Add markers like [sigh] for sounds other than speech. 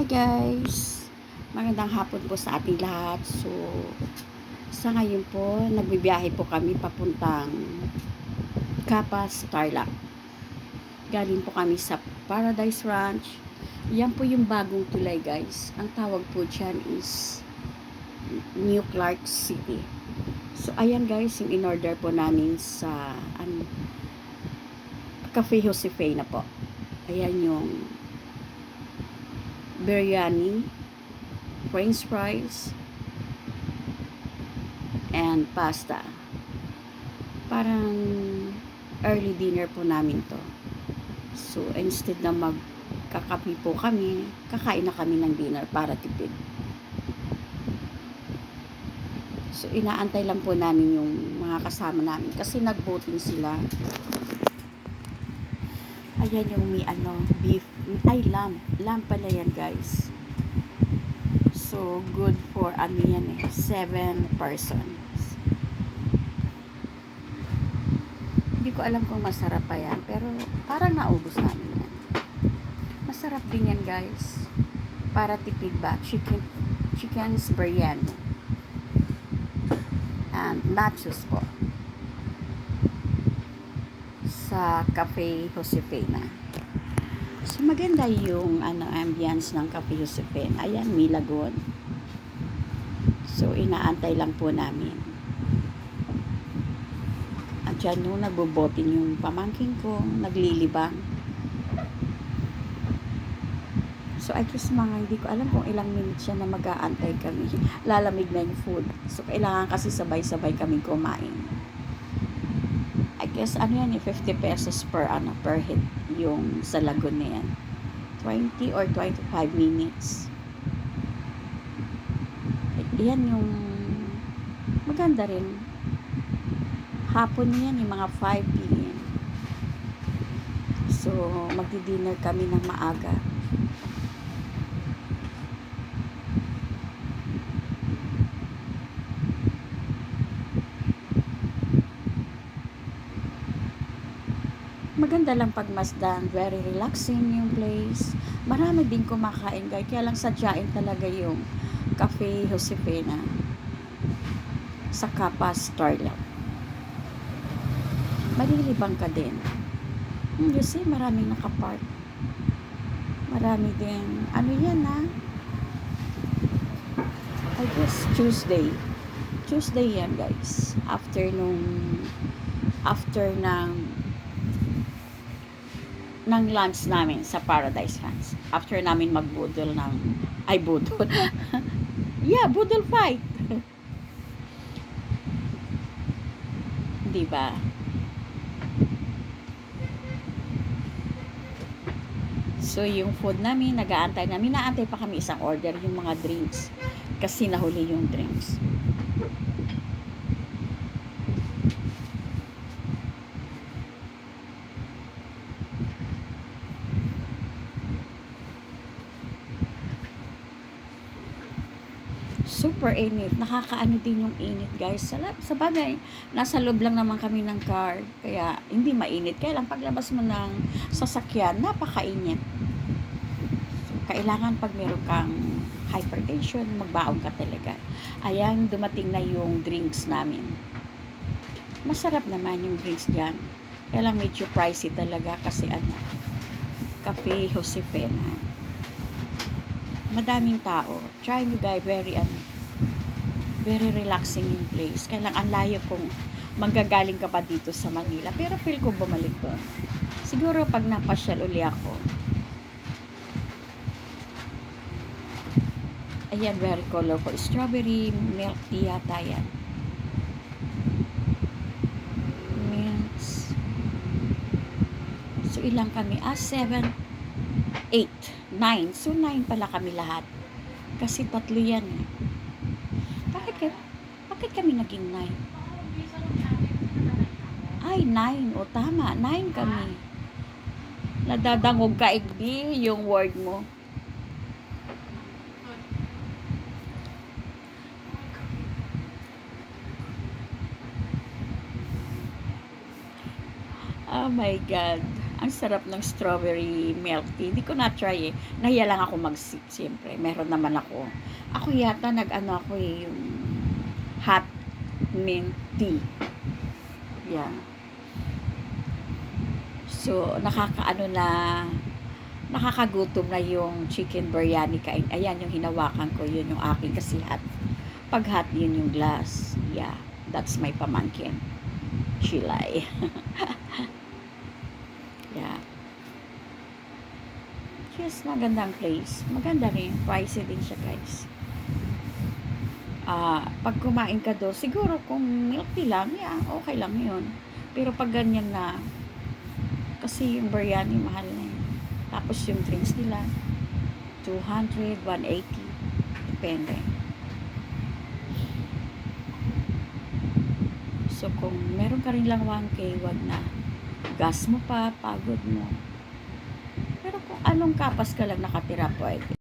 Hi guys! Magandang hapon po sa ating lahat. So, sa ngayon po, nagbibiyahe po kami papuntang Kapas, Tarlac. Galing po kami sa Paradise Ranch. Yan po yung bagong tulay guys. Ang tawag po dyan is New Clark City. So, ayan guys, yung in-order po namin sa ano, Cafe Josefina po. Ayan yung biryani, french fries, and pasta. Parang early dinner po namin to. So, instead na magkakapi po kami, kakain na kami ng dinner para tipid. So, inaantay lang po namin yung mga kasama namin kasi nag-voting sila. Ayan yung may ano, beef. Ay, lamb. Lamb pala yan, guys. So, good for ano yan eh. Seven persons. Hindi ko alam kung masarap pa yan. Pero, parang naubos namin yan. Masarap din yan, guys. Para tipid ba? Chicken, chicken's biryani. And nachos po sa Cafe Josefina. So, maganda yung ano, ambience ng Cafe Josefina. Ayan, may lagoon. So, inaantay lang po namin. At dyan nung nagbobotin yung pamangking ko, naglilibang. So, I guess mga hindi ko alam kung ilang minutes siya na mag-aantay kami. [laughs] Lalamig na yung food. So, kailangan kasi sabay-sabay kaming kumain. I guess ano yan eh, 50 pesos per ano, per head yung sa lagoon na yan. 20 or 25 minutes. Yan yung maganda rin. Hapon yan, yung mga 5 p.m. So, magdi-dinner kami ng maaga. Maganda lang pagmasdan. Very relaxing yung place. Marami din kumakain guys. Kaya lang sadyain talaga yung Cafe Josefina sa Kapas Starlight. Malilibang ka din. Hmm, You see, maraming nakapark. Marami din. Ano yan ha? I guess Tuesday. Tuesday yan guys. After nung after ng ng lunch namin sa Paradise Ranch. After namin magbudol ng ay budol. [laughs] yeah, budol fight. [laughs] 'Di ba? So, yung food namin, nag-aantay namin. Naantay pa kami isang order, yung mga drinks. Kasi nahuli yung drinks. Super init. Nakakaano din yung init, guys. Sa, sa bagay, nasa loob lang naman kami ng car. Kaya, hindi mainit. Kaya lang, paglabas mo ng sasakyan, napakainit. Kailangan pag meron kang hypertension, magbaon ka talaga. Ayan, dumating na yung drinks namin. Masarap naman yung drinks dyan. Kaya lang medyo pricey talaga kasi ano, Cafe Josefina madaming tao. Try nyo guys, very ano, very relaxing yung place. Kaya lang ang layo kung manggagaling ka pa dito sa Manila. Pero feel ko bumalik doon. Siguro pag napasyal uli ako. Ayan, very colorful. Strawberry milk tea yata yan. Milks. So, ilang kami? Ah, seven, eight. 9. So, 9 pala kami lahat. Kasi tatlo yan eh. Bakit, bakit kami naging 9? Ay, 9. O, tama. 9 kami. Nadadangog ka, Igby, yung word mo. Oh my God. Ang sarap ng strawberry milk tea. Hindi ko na-try eh. Nahiya lang ako mag-sip, siyempre. Meron naman ako. Ako yata nag-ano ako eh, yung hot mint tea. Yeah. So, nakakaano na, nakakagutom na yung chicken biryani kain. Ayan, yung hinawakan ko, yun yung aking kasi hot. Pag hot, yun yung glass. Yeah, that's my pamangkin. Chilay. [laughs] yeah. Yes, magandang place. Maganda rin. Pricey din siya, guys. Ah, pag kumain ka doon, siguro kung milk tea lang, yeah, okay lang yun. Pero pag ganyan na, kasi yung biryani mahal na yun. Tapos yung drinks nila, 200, 180. Depende. So, kung meron ka rin lang 1K, wag na. Gas mo pa, pagod mo. Pero kung anong kapas ka lang nakatira, pwede.